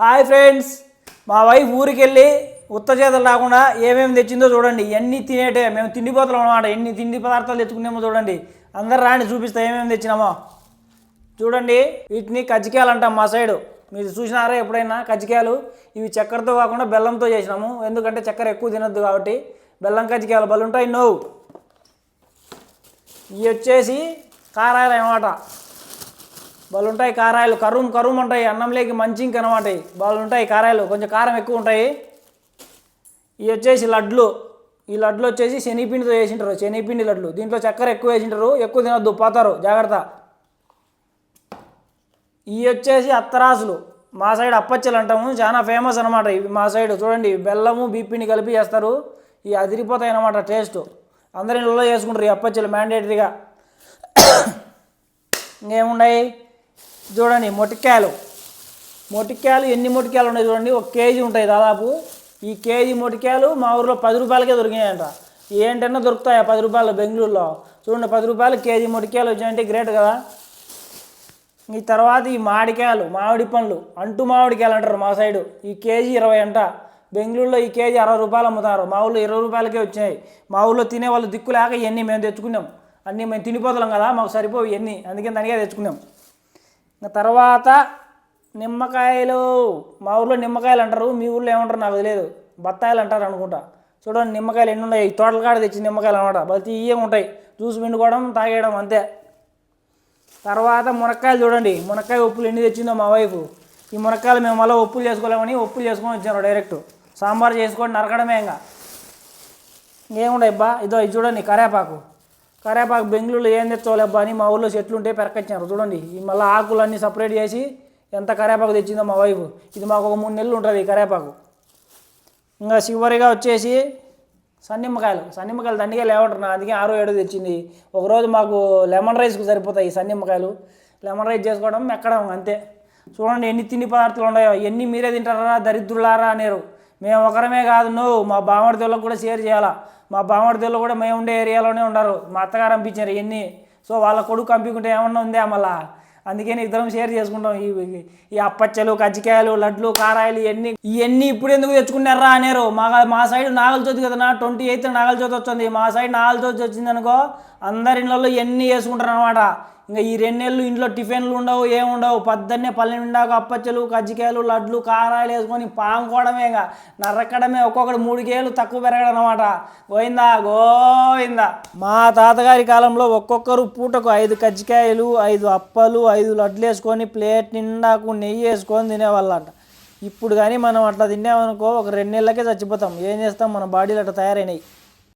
Hi friends మా wife ఊరికి వెళ్ళి ఉత్త రాకుండా ఏమేమి తెచ్చిందో చూడండి. ఎన్ని తినేటే మేము తిండిపోతున్నాం అనమాట. ఎన్ని తిండి పదార్థాలు తెచ్చుకునేమో చూడండి. అందరు రాని చూపిస్తా ఏమేమి తెచ్చినామో. చూడండి వీటిని కజ్జికాయలు అంటాం మా సైడు. మీరు చూసినారా ఎప్పుడైనా కజ్జికాయలు? ఇవి చక్కెరతో కాకుండా బెల్లంతో చేసినాము. ఎందుకంటే చక్కెర ఎక్కువ తినద్దు కాబట్టి. బెల్లం కజ్జికాయలు బలుంటాయి నో ఇవి వచ్చేసి కారాయలు అనమాట. వాళ్ళు ఉంటాయి కారాయలు. కరుం కరుం ఉంటాయి. అన్నంలోకి మంచి ఇంక అనమాట బలు ఉంటాయి కారాయలు. కొంచెం కారం ఎక్కువ ఉంటాయి. ఇవి వచ్చేసి లడ్లు. ఈ లడ్లు వచ్చేసి శనిపిండితో వేసింటారు శనిపిండి లడ్లు. దీంట్లో చక్కెర ఎక్కువ వేసింటారు. ఎక్కువ తినొద్దు. పోతారు. జాగ్రత్త. ఇవి వచ్చేసి అత్తరాసులు. మా సైడ్ అప్పచ్చలు అంటాము. చాలా ఫేమస్ అనమాట ఇవి మా సైడ్ చూడండి. బెల్లము బీపీని కలిపి చేస్తారు. ఇవి అదిరిపోతాయి అనమాట టేస్ట్. అందరి ఇళ్ళలో చేసుకుంటారు ఈ అప్పచ్చలు. మ్యాండేటరీగా. ఇంకేముండయి చూడండి మొటికాయలు మొటికాయలు ఎన్ని మొటికాయలు ఉన్నాయి చూడండి ఒక కేజీ ఉంటాయి దాదాపు. ఈ కేజీ మొటికాయలు మా ఊర్లో పది రూపాయలకే దొరికినాయంట. ఏంటన్నా దొరుకుతాయి పది రూపాయలు బెంగళూరులో? చూడండి పది రూపాయలు కేజీ మొటికాయలు వచ్చాయంటే గ్రేట్ కదా. ఈ తర్వాత ఈ మామిడికాయలు మామిడి పండ్లు అంటు మామిడికాయలు అంటారు మా సైడు. ఈ కేజీ ఇరవై అంట. బెంగళూరులో ఈ కేజీ అరవై రూపాయలు అమ్ముతారు. మా ఊళ్ళో ఇరవై రూపాయలకే వచ్చాయి మా ఊళ్ళో తినే వాళ్ళు దిక్కు లేక ఇవన్నీ మేము తెచ్చుకున్నాం. అన్నీ మేము తినిపోతున్నాం కదా మాకు సరిపోవు ఇవన్నీ అందుకే తనిగా తెచ్చుకున్నాం. ఇంకా తర్వాత నిమ్మకాయలు మా ఊర్లో నిమ్మకాయలు అంటారు మీ ఊర్లో ఏమంటారు నాకు తెలియదు బత్తాయిలు అంటారు అనుకుంటా. చూడండి నిమ్మకాయలు ఎన్ని ఉన్నాయి తోటల కాడ తెచ్చి నిమ్మకాయలు అనమాట బతి ఇవే ఉంటాయి. జ్యూస్ పిండుకోవడం తాగేయడం అంతే. తర్వాత మునక్కాయలు చూడండి. మునక్కాయ ఉప్పులు ఎన్ని తెచ్చిందో మా వైఫ్. ఈ మునక్కాయలు మేము మళ్ళీ ఉప్పులు చేసుకోలేమని ఉప్పులు చేసుకొని వచ్చాను డైరెక్ట్. సాంబార్ చేసుకొని నరకడమే ఇంకా. ఏముండే అబ్బా? ఇదో ఇది చూడండి కరేపాకు. కరేపాకు బెంగళూరులో ఏం తెచ్చుకోలేబ్బా అని మా ఊళ్ళో చెట్లు ఉంటే పెరకొచ్చినారు చూడండి ఈ మళ్ళీ ఆకులన్నీ సపరేట్ చేసి ఎంత కరేపాకు తెచ్చిందో మా వైఫ్. ఇది మాకు ఒక మూడు నెలలు ఉంటుంది ఈ కరేపాకు. ఇంకా చివరిగా వచ్చేసి సన్నిమ్మకాయలు. సన్నిమ్మకాయలు దండిగా లేవంటున్నా అందుకే ఆరో ఏడు తెచ్చింది. ఒకరోజు మాకు లెమన్ రైస్కి సరిపోతాయి ఈ సన్నిమ్మకాయలు. లెమన్ రైస్ చేసుకోవడం ఎక్కడం అంతే. చూడండి ఎన్ని తిండి పదార్థాలు ఉన్నాయో ఎన్ని మీరే తింటారా దరిద్రులారా అనేరు. మేము ఒకరమే కాదు నువ్వు మా బామడిదోళ్ళకు కూడా షేర్ చేయాలా? మా బామడిదోళ్ళు కూడా మేము ఉండే ఏరియాలోనే ఉన్నారు మా అత్తగారు పంపించారు ఎన్ని? సో వాళ్ళ కొడుకు పంపించుకుంటే ఏమన్నా ఉందే మళ్ళా? అందుకని ఇద్దరం షేర్ చేసుకుంటాం. ఈ ఈ అప్పచ్చలు కజ్జికాయలు లడ్లు కారాయలు ఇవన్నీ ఇవన్నీ ఇప్పుడు ఎందుకు తెచ్చుకున్నారా అనేరు. మా మా సైడ్ నాగల చవితి కదా ట్వంటీ ఎయిత్ నాగల చవితి వచ్చింది. మా సైడ్ నాగల చవితి వచ్చింది అనుకో అందరి ఇళ్ళల్లో ఇవన్నీ వేసుకుంటారు అనమాట ఇంకా ఈ రెండేళ్ళు ఇంట్లో టిఫిన్లు ఉండవు ఏముండవు పొద్దున్నే పల్లె అప్పచ్చలు కజ్జికాయలు లడ్లు కారాలు వేసుకొని పాముకోవడమే ఇంకా. నరకడమే ఒక్కొక్కడు మూడు కేలు తక్కువ పెరగడం అనమాట గోయిందా గోయిందా మా తాతగారి కాలంలో ఒక్కొక్కరు పూటకు ఐదు కజ్జికాయలు ఐదు అప్పలు ఐదు లడ్లు వేసుకొని ప్లేట్ నిండాకు నెయ్యి వేసుకొని తినేవాళ్ళంట. ఇప్పుడు కానీ మనం అట్లా తిన్నామనుకో ఒక రెండు నెలలకే చచ్చిపోతాం. ఏం చేస్తాం? మన బాడీలు అట్లా తయారైనాయి.